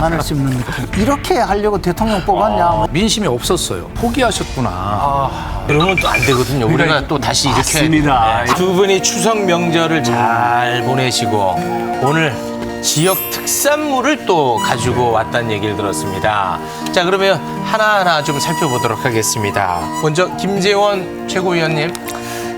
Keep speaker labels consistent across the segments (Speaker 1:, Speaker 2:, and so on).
Speaker 1: 마늘 씹는 느낌. 이렇게 하려고 대통령 뽑았냐? 뭐
Speaker 2: 민심이 없었어요. 포기하셨구나.
Speaker 3: 그러면 또 안 되거든요. 우리가 또 다시 이렇게
Speaker 4: 맞습니다.
Speaker 3: 네. 두 분이 추석 명절을 잘 보내시고 오늘 지역 특산물을 또 가지고 왔다는 얘기를 들었습니다. 자 그러면 하나하나 좀 살펴보도록 하겠습니다. 먼저 김재원 최고위원님,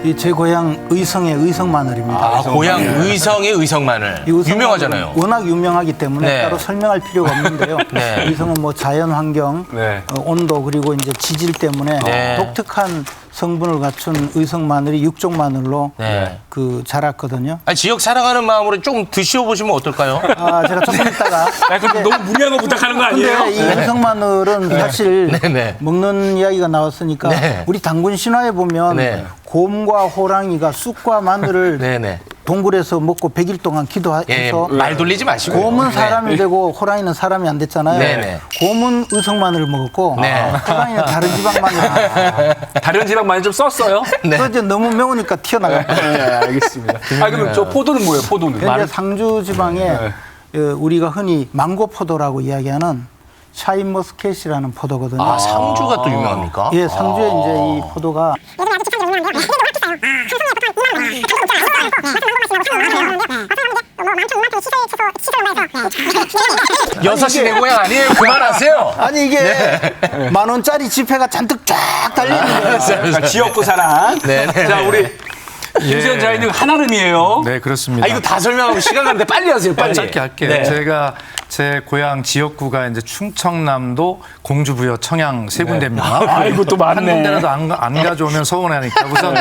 Speaker 1: 이 제 고향 의성의 의성 마늘입니다.
Speaker 3: 아, 고향 의성의 의성 마늘
Speaker 1: 이 의성
Speaker 3: 유명하잖아요.
Speaker 1: 마늘은 워낙 유명하기 때문에
Speaker 3: 네.
Speaker 1: 따로 설명할 필요가 없는데요.
Speaker 3: 네.
Speaker 1: 의성은 뭐 자연 환경,
Speaker 4: 네.
Speaker 1: 어, 온도 그리고 이제 지질 때문에
Speaker 3: 네.
Speaker 1: 독특한 성분을 갖춘 의성 마늘이 육종 마늘로
Speaker 3: 네.
Speaker 1: 그 자랐거든요.
Speaker 3: 아, 지역 사랑하는 마음으로 좀 드시어 보시면 어떨까요?
Speaker 1: 아 제가 조금 있다가
Speaker 4: 야, 근데 너무 무리한 거 부탁하는 거 아니에요?
Speaker 1: 근데 이 의성 마늘은 사실
Speaker 3: 네, 네.
Speaker 1: 먹는 이야기가 나왔으니까
Speaker 3: 네.
Speaker 1: 우리 당군 신화에 보면
Speaker 3: 네.
Speaker 1: 곰과 호랑이가 쑥과 마늘을
Speaker 3: 네 네.
Speaker 1: 동굴에서 먹고 100일 동안 기도해서
Speaker 3: 예, 말 돌리지 마시고.
Speaker 1: 곰은 사람이 되고 호랑이는 사람이 안 됐잖아요.
Speaker 3: 네네.
Speaker 1: 곰은 의성 마늘을 먹었고
Speaker 3: 네.
Speaker 1: 호랑이는 다른 지방 마늘.
Speaker 4: 다른 지방 많이 좀 썼어요?
Speaker 3: 네.
Speaker 1: 그 이제 너무 매우니까 튀어나갔고.
Speaker 4: 네, 알겠습니다. 아, 그럼 저 포도는 뭐예요, 포도는?
Speaker 1: 현재 상주 지방에
Speaker 4: 네.
Speaker 1: 어, 우리가 흔히 망고 포도라고 이야기하는 샤인 머스켓이라는 포도거든요.
Speaker 3: 아, 상주가 또 유명합니까?
Speaker 1: 예, 상주에 이제 이 포도가
Speaker 3: 여섯 시내 고향 아니에요? 그만하세요.
Speaker 1: 아니 이게
Speaker 3: 네.
Speaker 1: 만 원짜리 지폐가 잔뜩 쫙 달려 있는 거예요.
Speaker 4: 그러니까 지역구 사랑.
Speaker 3: 네, 네,
Speaker 4: 자,
Speaker 3: 네.
Speaker 4: 우리 김수현 자이는 한아름이에요.
Speaker 2: 네, 그렇습니다.
Speaker 3: 아, 이거 다 설명하면 시간 가는데 빨리 하세요, 빨리.
Speaker 2: 짧게 할게요.
Speaker 3: 네.
Speaker 2: 제가 제 고향 지역구가 이제 충청남도 공주부여 청양 세 군데입니다.
Speaker 4: 아이고, 또 많네.
Speaker 2: 한 군데라도 안, 가- 안 가져오면 서운하니까 우선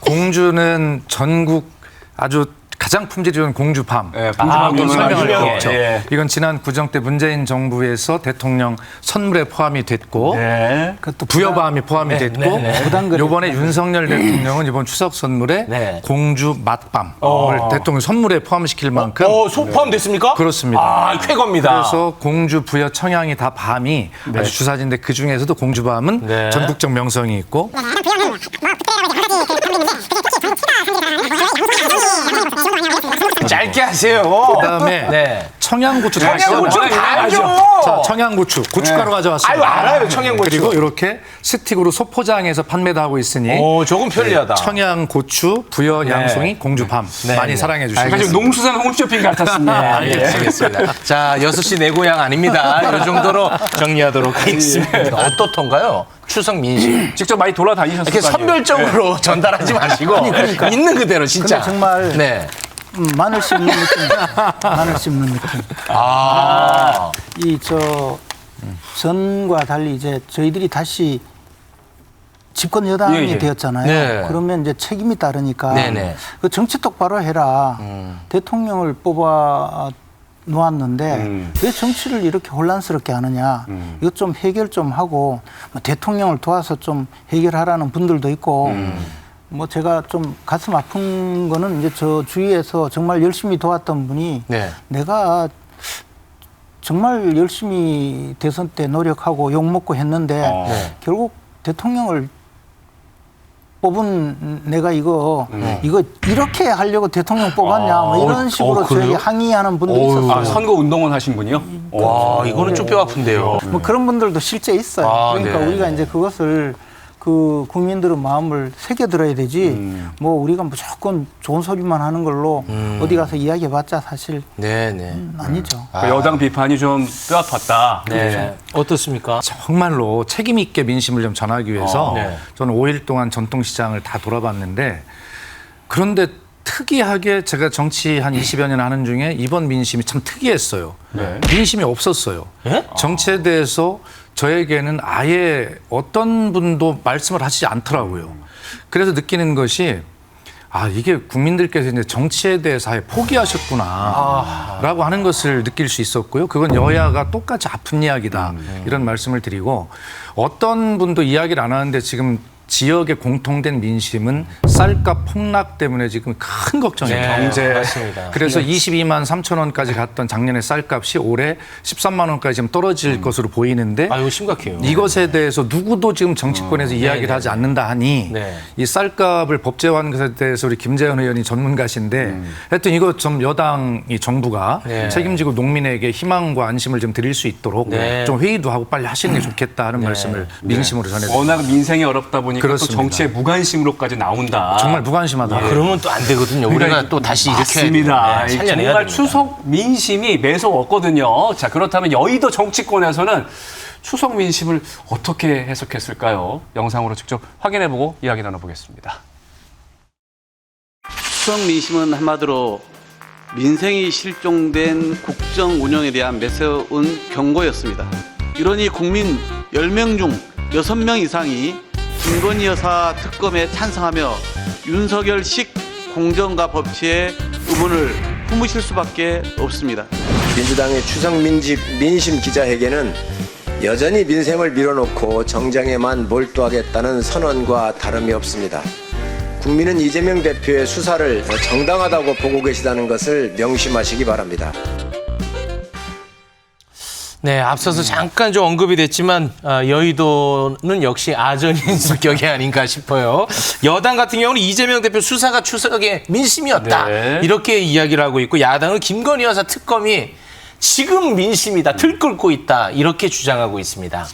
Speaker 2: 공주는 전국 아주 가장 품질이 좋은 공주밤.
Speaker 4: 네,
Speaker 2: 아,
Speaker 4: 공주밤
Speaker 2: 또 설명할 게
Speaker 4: 유명해요.
Speaker 2: 없죠.
Speaker 4: 예.
Speaker 2: 이건 지난 구정 때 문재인 정부에서 대통령 선물에 포함이 됐고
Speaker 4: 네.
Speaker 1: 그것도
Speaker 2: 부여밤이 포함이 됐고
Speaker 3: 네, 네.
Speaker 1: 부담
Speaker 2: 요번에 윤석열 대통령은 이번 추석 선물에
Speaker 3: 네.
Speaker 2: 공주 맛밤을 대통령 선물에 포함시킬 만큼
Speaker 3: 어, 소 포함됐습니까?
Speaker 2: 그렇습니다.
Speaker 3: 아, 쾌거입니다.
Speaker 2: 그래서 공주 부여 청양이 다 밤이 아주 주사진데 그 중에서도 공주밤은
Speaker 3: 네.
Speaker 2: 전국적 명성이 있고
Speaker 3: 짧게 하세요.
Speaker 2: 그다음에
Speaker 3: 네.
Speaker 2: 청양고추 다
Speaker 3: 청양고추. 다 알죠.
Speaker 2: 자, 청양고추 고춧가루 가져왔습니다.
Speaker 3: 아유, 알아요, 청양고추.
Speaker 2: 그리고 이렇게 스틱으로 소포장해서 판매도 하고 있으니
Speaker 3: 오, 조금 편리하다.
Speaker 2: 청양고추 부여 양송이 공주밤
Speaker 3: 네,
Speaker 2: 많이
Speaker 3: 네.
Speaker 2: 사랑해 주시고
Speaker 4: 지금 농수산 홈쇼핑 같았습니다. 예.
Speaker 3: 알겠습니다. 자, 여섯 시내 고향 아닙니다. 이 정도로 정리하도록 하겠습니다. 어떻던가요? 추석 민심.
Speaker 4: 직접 많이 돌아다니셨을
Speaker 3: 이렇게
Speaker 4: 거 아니에요?
Speaker 3: 선별적으로 전달하지 마시고 있는 그대로 진짜.
Speaker 1: 정말-
Speaker 3: 네.
Speaker 1: 음, 마늘 씹는 느낌. 마늘 씹는 느낌.
Speaker 3: 아.
Speaker 1: 이 저 전과 달리 이제 저희들이 다시 집권 여당이
Speaker 4: 예, 예.
Speaker 1: 되었잖아요.
Speaker 3: 네.
Speaker 1: 그러면 이제 책임이 따르니까
Speaker 3: 네 네.
Speaker 1: 그 정치 똑바로 해라.
Speaker 3: 음.
Speaker 1: 대통령을 뽑아 놓았는데
Speaker 4: 음.
Speaker 1: 왜 정치를 이렇게 혼란스럽게 하느냐.
Speaker 3: 음.
Speaker 1: 이것 좀 해결 좀 하고 뭐 대통령을 도와서 좀 해결하라는 분들도 있고
Speaker 3: 음.
Speaker 1: 뭐 제가 좀 가슴 아픈 거는 이제 저 주위에서 정말 열심히 도왔던 분이
Speaker 3: 네.
Speaker 1: 내가 정말 열심히 대선 때 노력하고 욕 먹고 했는데
Speaker 4: 어.
Speaker 3: 네.
Speaker 1: 결국 대통령을 뽑은 내가 이거 이거 이렇게 하려고 대통령 뽑았냐 뭐 이런
Speaker 3: 어,
Speaker 1: 식으로
Speaker 3: 어?
Speaker 1: 저에게 항의하는 분도
Speaker 3: 어휴.
Speaker 1: 있었어요.
Speaker 4: 아, 선거 운동원 하신 분이요?
Speaker 3: 와, 이거는 좀 뼈 아픈데요.
Speaker 1: 뭐 그런 분들도 실제 있어요.
Speaker 3: 아,
Speaker 1: 그러니까
Speaker 3: 네.
Speaker 1: 우리가 이제 그것을 그 국민들의 마음을 새겨 들어야 되지.
Speaker 3: 음.
Speaker 1: 뭐 우리가 무조건 좋은 소리만 하는 걸로 어디 가서 이야기해봤자 사실
Speaker 3: 네네.
Speaker 1: 아니죠.
Speaker 4: 그 여당 비판이 좀 뼈 아팠다.
Speaker 3: 네. 어떻습니까?
Speaker 2: 정말로 책임 있게 민심을 좀 전하기 위해서
Speaker 3: 어, 네.
Speaker 2: 저는 5일 동안 전통시장을 다 돌아봤는데 그런데 특이하게 제가 정치 한 20여 년 하는 중에 이번 민심이 참 특이했어요.
Speaker 4: 네.
Speaker 2: 민심이 없었어요.
Speaker 3: 예?
Speaker 2: 정치에 대해서 저에게는 아예 어떤 분도 말씀을 하시지 않더라고요. 그래서 느끼는 것이 아, 이게 국민들께서 이제 정치에 대해서 아예 포기하셨구나. 라고 하는 것을 느낄 수 있었고요. 그건 여야가 똑같이 아픈 이야기다. 이런 말씀을 드리고 어떤 분도 이야기를 안 하는데 지금 지역의 공통된 민심은 쌀값 폭락 때문에 지금 큰 걱정이에요.
Speaker 3: 네,
Speaker 2: 경제.
Speaker 3: 맞습니다.
Speaker 2: 그래서 22만 3천 원까지 갔던 작년에 쌀값이 올해 13만 원까지 지금 떨어질 것으로 보이는데
Speaker 3: 아, 이거 심각해요.
Speaker 2: 이것에 대해서 누구도 지금 정치권에서 이야기를
Speaker 3: 네네.
Speaker 2: 하지 않는다 하니
Speaker 3: 네.
Speaker 2: 이 쌀값을 법제화하는 것에 대해서 우리 김재현 의원이 전문가신데 하여튼 이거 좀 여당이 정부가
Speaker 3: 네.
Speaker 2: 책임지고 농민에게 희망과 안심을 좀 드릴 수 있도록
Speaker 3: 네.
Speaker 2: 좀 회의도 하고 빨리 하시는 게 좋겠다 하는 말씀을 민심으로 전해드립니다.
Speaker 4: 워낙 민생이 어렵다 보니까
Speaker 2: 그렇습니다.
Speaker 4: 또 정치의 무관심으로까지 나온다.
Speaker 2: 정말 무관심하다.
Speaker 3: 아, 그러면 또 안 되거든요. 우리가
Speaker 4: 그러니까
Speaker 3: 또 다시 이렇게
Speaker 4: 맞습니다.
Speaker 3: 네,
Speaker 4: 이
Speaker 3: 살려내야
Speaker 4: 정말
Speaker 3: 됩니다.
Speaker 4: 추석 민심이 매속 없거든요. 자 그렇다면 여의도 정치권에서는 추석 민심을 어떻게 해석했을까요? 영상으로 직접 확인해보고 이야기 나눠보겠습니다.
Speaker 5: 추석 민심은 한마디로 민생이 실종된 국정 운영에 대한 매서운 경고였습니다. 이러니 국민 10명 중 6명 이상이 김건희 여사 특검에 찬성하며 윤석열식 공정과 법치에 의문을 품으실 수밖에 없습니다.
Speaker 6: 민주당의 추석 민집 민심 기자회견은 여전히 민생을 밀어놓고 정장에만 몰두하겠다는 선언과 다름이 없습니다. 국민은 이재명 대표의 수사를 정당하다고 보고 계시다는 것을 명심하시기 바랍니다.
Speaker 3: 네, 앞서서 잠깐 좀 언급이 됐지만 아, 여의도는 역시 아전인 습격이 아닌가 싶어요. 여당 같은 경우는 이재명 대표 수사가 추석의 민심이었다
Speaker 4: 네.
Speaker 3: 이렇게 이야기를 하고 있고 야당은 김건희 여사 특검이 지금 민심이다 들끓고 있다 이렇게 주장하고 있습니다.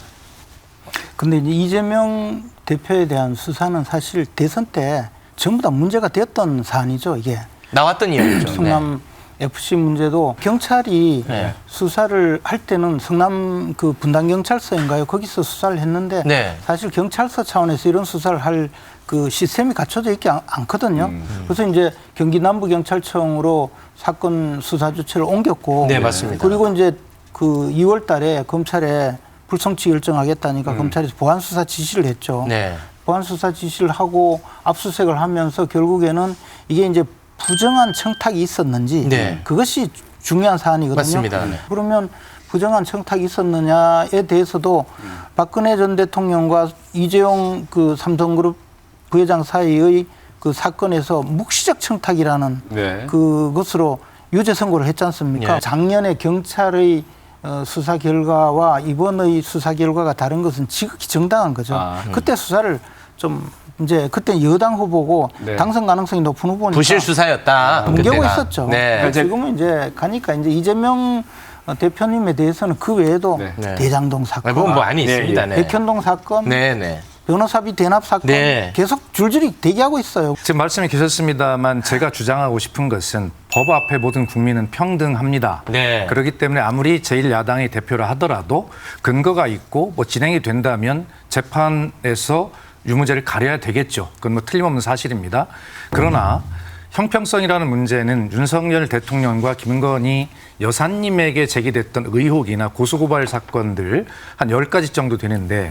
Speaker 1: 근데 이제 이재명 대표에 대한 수사는 사실 대선 때 전부 다 문제가 됐던 사안이죠, 이게.
Speaker 3: 나왔던 이야기죠.
Speaker 1: 성남 FC 문제도 경찰이
Speaker 3: 네.
Speaker 1: 수사를 할 때는 성남 그 분당 경찰서인가요? 거기서 수사를 했는데
Speaker 3: 네.
Speaker 1: 사실 경찰서 차원에서 이런 수사를 할 그 시스템이 갖춰져 있지 않, 않거든요.
Speaker 3: 음.
Speaker 1: 그래서 이제 경기 남부 경찰청으로 사건 수사 주체를 옮겼고
Speaker 3: 네, 맞습니다.
Speaker 1: 그리고 이제 그 2월 달에 검찰에 불성치 결정하겠다니까 검찰에서 보안 수사 지시를 했죠.
Speaker 3: 음. 네.
Speaker 1: 보안 수사 지시를 하고 압수수색을 하면서 결국에는 이게 이제 부정한 청탁이 있었는지
Speaker 3: 네.
Speaker 1: 그것이 중요한 사안이거든요.
Speaker 3: 맞습니다. 네.
Speaker 1: 그러면 부정한 청탁이 있었느냐에 대해서도 박근혜 전 대통령과 이재용 그 삼성그룹 부회장 사이의 그 사건에서 묵시적 청탁이라는
Speaker 4: 네.
Speaker 1: 그것으로 유죄 선고를 했지 않습니까?
Speaker 3: 예.
Speaker 1: 작년에 경찰의 어, 수사 결과와 이번의 수사 결과가 다른 것은 지극히 정당한 거죠.
Speaker 4: 아, 음.
Speaker 1: 그때 수사를 좀 이제 그때 여당 후보고
Speaker 4: 네.
Speaker 1: 당선 가능성이 높은 후보니까
Speaker 3: 부실 수사였다. 그때가.
Speaker 1: 있었죠.
Speaker 3: 네.
Speaker 4: 이제-
Speaker 1: 지금은 이제 가니까 이제 이재명 어, 대표님에 대해서는 그 외에도
Speaker 4: 네.
Speaker 3: 네.
Speaker 1: 대장동 사건,
Speaker 3: 뭐 많이
Speaker 4: 네,
Speaker 3: 있습니다.
Speaker 4: 예.
Speaker 3: 네.
Speaker 1: 백현동 사건,
Speaker 3: 네, 네.
Speaker 1: 변호사비 대납 사건
Speaker 3: 네.
Speaker 1: 계속 줄줄이 대기하고 있어요.
Speaker 2: 지금 말씀이 계셨습니다만 제가 주장하고 싶은 것은 법 앞에 모든 국민은 평등합니다.
Speaker 3: 네.
Speaker 2: 그렇기 때문에 아무리 제1야당의 대표라 하더라도 근거가 있고 뭐 진행이 된다면 재판에서 유무죄를 가려야 되겠죠. 그건 뭐 틀림없는 사실입니다. 그러나 형평성이라는 문제는 윤석열 대통령과 김건희 여사님에게 제기됐던 의혹이나 고소고발 사건들 한 10가지 정도 되는데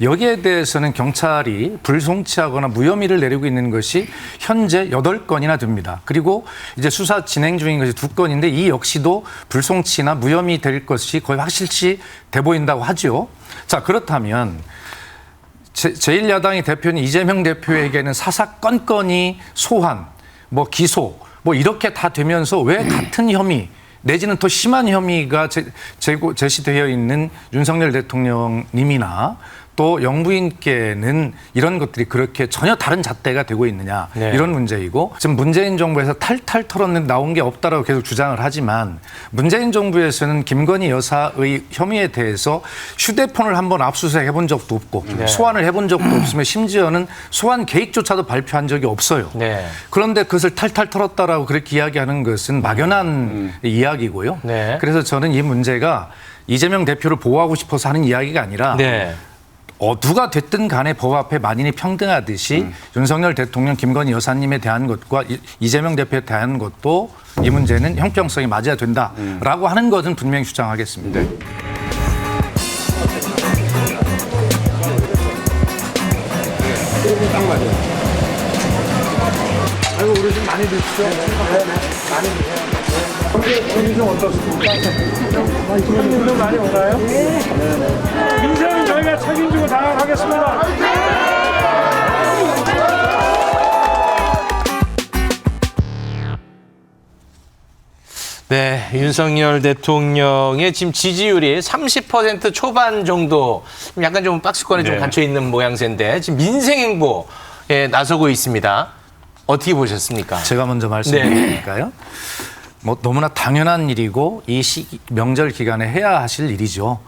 Speaker 2: 여기에 대해서는 경찰이 불송치하거나 무혐의를 내리고 있는 것이 현재 8건이나 됩니다. 그리고 이제 수사 진행 중인 것이 두 건인데 이 역시도 불송치나 무혐의 될 것이 거의 확실시 돼 보인다고 하죠. 자, 그렇다면 제, 제1야당의 대표는 이재명 대표에게는 사사건건이 소환, 뭐 기소, 뭐 이렇게 다 되면서 왜 같은 혐의 내지는 더 심한 혐의가 제, 제시되어 있는 윤석열 대통령님이나 또 영부인께는 이런 것들이 그렇게 전혀 다른 잣대가 되고 있느냐
Speaker 3: 네.
Speaker 2: 이런 문제이고 지금 문재인 정부에서 탈탈 털었는데 나온 게 없다라고 계속 주장을 하지만 문재인 정부에서는 김건희 여사의 혐의에 대해서 휴대폰을 한번 압수수색 해본 적도 없고
Speaker 3: 네.
Speaker 2: 소환을 해본 적도 없으며 심지어는 소환 계획조차도 발표한 적이 없어요.
Speaker 3: 네.
Speaker 2: 그런데 그것을 탈탈 털었다라고 그렇게 이야기하는 것은 막연한 이야기고요.
Speaker 3: 네.
Speaker 2: 그래서 저는 이 문제가 이재명 대표를 보호하고 싶어서 하는 이야기가 아니라
Speaker 3: 네.
Speaker 2: 어, 누가 됐든 간에 법 앞에 만인이 평등하듯이 윤석열 대통령 김건희 여사님에 대한 것과 이- 이재명 대표에 대한 것도 이 문제는 형평성이 맞아야 된다라고 하는 것은 분명히 주장하겠습니다.
Speaker 4: 이쪽으로 오르신 많이 드시죠? 네, 네, 네, 많이 드세요. 경기, 경기 좀 어떻습니까? 손님들 많이 오나요? 네.
Speaker 7: 민생은 저희가 책임지고 다 하겠습니다.
Speaker 3: 네, 윤석열 대통령의 지금 지지율이 30% 초반 정도, 약간 좀 박스권에 좀 갇혀 있는 모양새인데 지금 민생 행보 에 나서고 있습니다. 어떻게 보셨습니까?
Speaker 2: 제가 먼저 말씀드릴까요? 뭐 너무나 당연한 일이고 이 시, 명절 기간에 해야 하실 일이죠.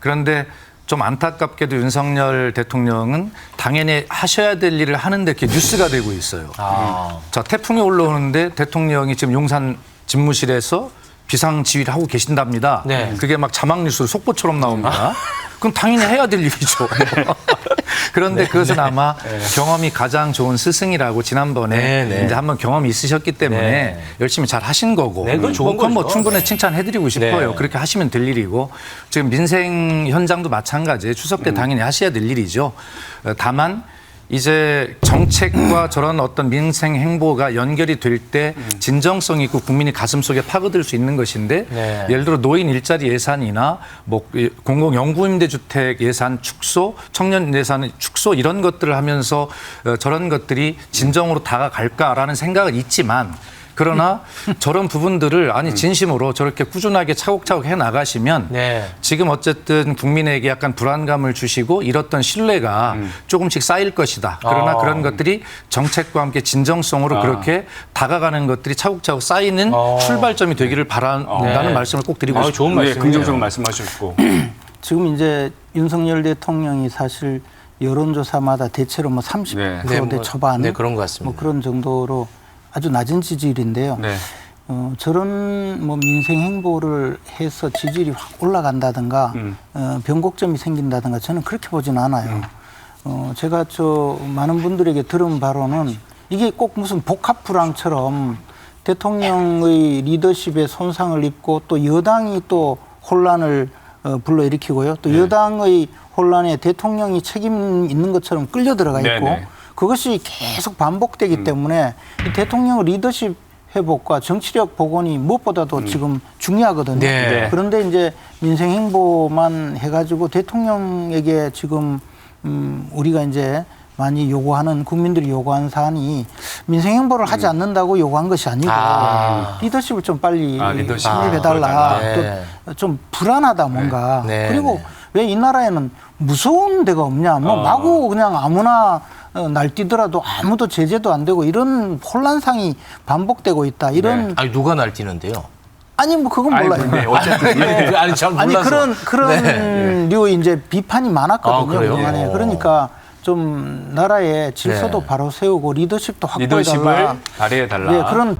Speaker 2: 그런데 좀 안타깝게도 윤석열 대통령은 당연히 하셔야 될 일을 하는데 이렇게 뉴스가 되고 있어요.
Speaker 3: 아.
Speaker 2: 자 태풍이 올라오는데 대통령이 지금 용산 집무실에서 비상 지휘를 하고 계신답니다.
Speaker 3: 네.
Speaker 2: 그게 막 자막 뉴스로 속보처럼 나옵니다. 그럼 당연히 해야 될 일이죠. 그런데 그것은 아마 경험이 가장 좋은 스승이라고 지난번에
Speaker 3: 네, 네.
Speaker 2: 이제 한번 경험이 있으셨기 때문에
Speaker 3: 네.
Speaker 2: 열심히 잘 하신 거고.
Speaker 3: 네, 그건 좋은
Speaker 2: 뭐 그건 뭐
Speaker 3: 거죠.
Speaker 2: 충분히
Speaker 3: 네.
Speaker 2: 칭찬해드리고 싶어요.
Speaker 3: 네.
Speaker 2: 그렇게 하시면 될 일이고 지금 민생 현장도 마찬가지예요. 추석 때
Speaker 3: 음.
Speaker 2: 당연히 하셔야 될 일이죠. 어, 다만 이제 정책과 저런 어떤 민생 행보가 연결이 될 때 진정성 있고 국민이 가슴 속에 파고들 수 있는 것인데
Speaker 3: 네.
Speaker 2: 예를 들어 노인 일자리 예산이나 뭐 공공 영구임대 주택 예산 축소, 청년 예산 축소 이런 것들을 하면서 어, 저런 것들이 진정으로 다가갈까라는 생각은 있지만 그러나 저런 부분들을 아니 진심으로 저렇게 꾸준하게 차곡차곡 해 나가시면
Speaker 3: 네.
Speaker 2: 지금 어쨌든 국민에게 약간 불안감을 주시고 잃었던 신뢰가 조금씩 쌓일 것이다. 그러나
Speaker 3: 아.
Speaker 2: 그런 것들이 정책과 함께 진정성으로
Speaker 4: 아.
Speaker 2: 그렇게 다가가는 것들이 차곡차곡 쌓이는
Speaker 3: 아.
Speaker 2: 출발점이 되기를 바란다는
Speaker 3: 네.
Speaker 2: 말씀을 꼭 드리고
Speaker 3: 아,
Speaker 2: 싶습니다.
Speaker 3: 좋은
Speaker 4: 네,
Speaker 3: 말씀이네요.
Speaker 4: 긍정적으로 말씀하셨고.
Speaker 1: 지금 이제 윤석열 대통령이 사실 여론조사마다 대체로 뭐 30%대
Speaker 3: 네, 뭐,
Speaker 1: 초반
Speaker 3: 네, 그런 것 같습니다.
Speaker 1: 뭐 그런 정도로 아주 낮은 지지율인데요.
Speaker 4: 네.
Speaker 1: 어, 저런 뭐 민생 행보를 해서 지지율이 확 올라간다든가
Speaker 4: 음.
Speaker 1: 어, 변곡점이 생긴다든가 저는 그렇게 보진 않아요. 어, 제가 저 많은 분들에게 들은 바로는 이게 꼭 무슨 복합 불황처럼 대통령의 리더십에 손상을 입고 또 여당이 또 혼란을 어, 불러일으키고요.
Speaker 4: 네.
Speaker 1: 또 여당의 혼란에 대통령이 책임 있는 것처럼 끌려 들어가 있고
Speaker 4: 네네. 음.
Speaker 1: 그것이 계속 반복되기 때문에 이 대통령 리더십 회복과 정치력 복원이 무엇보다도 지금 중요하거든요.
Speaker 3: 네. 네.
Speaker 1: 그런데 이제 민생 행보만 해가지고 대통령에게 지금 음 우리가 이제 많이 요구하는 국민들이 요구하는 사안이 민생 행보를 하지 않는다고 요구한 것이 아니고
Speaker 3: 아.
Speaker 1: 리더십을 좀 빨리
Speaker 4: 아, 리더십을
Speaker 1: 확립해달라.
Speaker 3: 보여달라.
Speaker 1: 또좀 불안하다 뭔가.
Speaker 3: 네.
Speaker 1: 그리고
Speaker 3: 네.
Speaker 1: 왜이 나라에는 무서운 데가 없냐? 뭐
Speaker 4: 어.
Speaker 1: 마구 그냥 아무나 어, 날뛰더라도 아무도 제재도 안 되고 이런 혼란상이 반복되고 있다. 이런
Speaker 4: 네.
Speaker 3: 아니 누가 날뛰는데요?
Speaker 1: 아니 뭐 그건
Speaker 4: 아니,
Speaker 1: 몰라요.
Speaker 4: 네, 어쨌든
Speaker 3: 아니, 아니 잘 몰라서.
Speaker 1: 아니 그런 그런
Speaker 3: 네.
Speaker 1: 류의 이제 비판이
Speaker 3: 아,
Speaker 1: 많았거든요. 그동안에.
Speaker 3: 어.
Speaker 1: 그러니까 좀 나라의 질서도
Speaker 3: 네.
Speaker 1: 바로 세우고 리더십도
Speaker 4: 리더십을
Speaker 1: 확보해달라.
Speaker 4: 발휘해 달라.
Speaker 1: 예, 그런